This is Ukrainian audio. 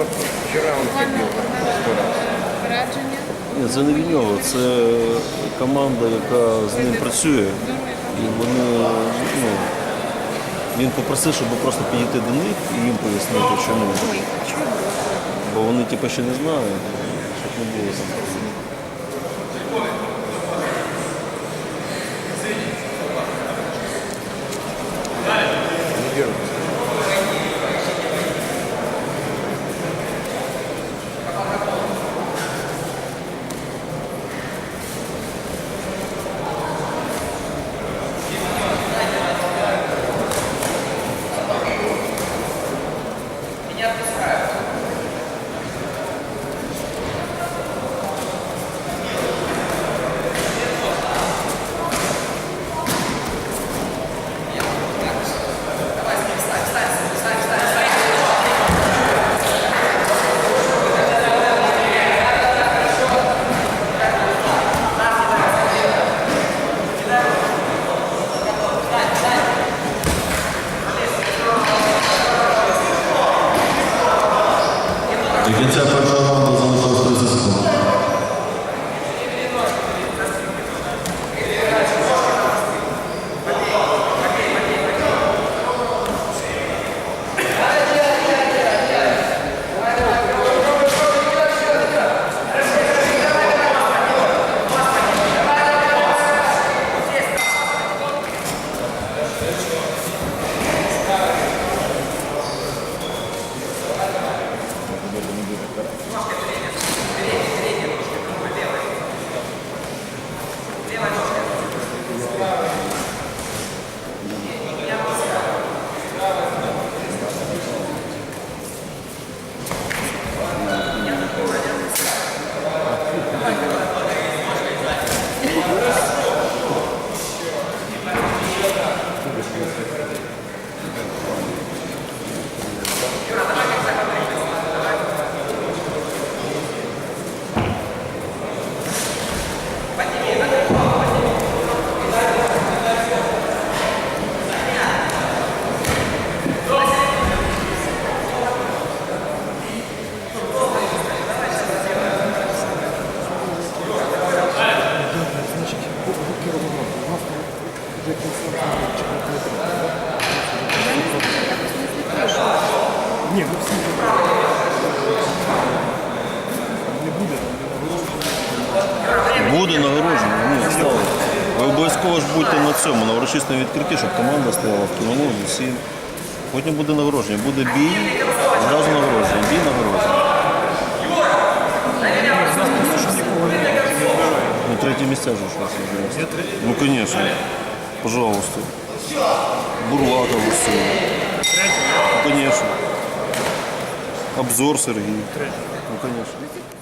одне попередження. Ні, це не від нього, це команда, яка з ним працює. І вони, ну, він попросив, щоб просто підійти до них і їм пояснити, чому. Бо вони типу, ще не знають, щоб не було там. До He gets up Ви ж будьте на цьому, на урочистому відкритті, щоб команда стояла в кімоно, з усім. Потім буде нагородження. Буде бій, зразу нагородження, бій нагородження. Ну, третє місця ж у. Ну, звісно. Пожалуйста. Бурлака усе. Ну, конечно. Обзор Сергій. Ну, конечно.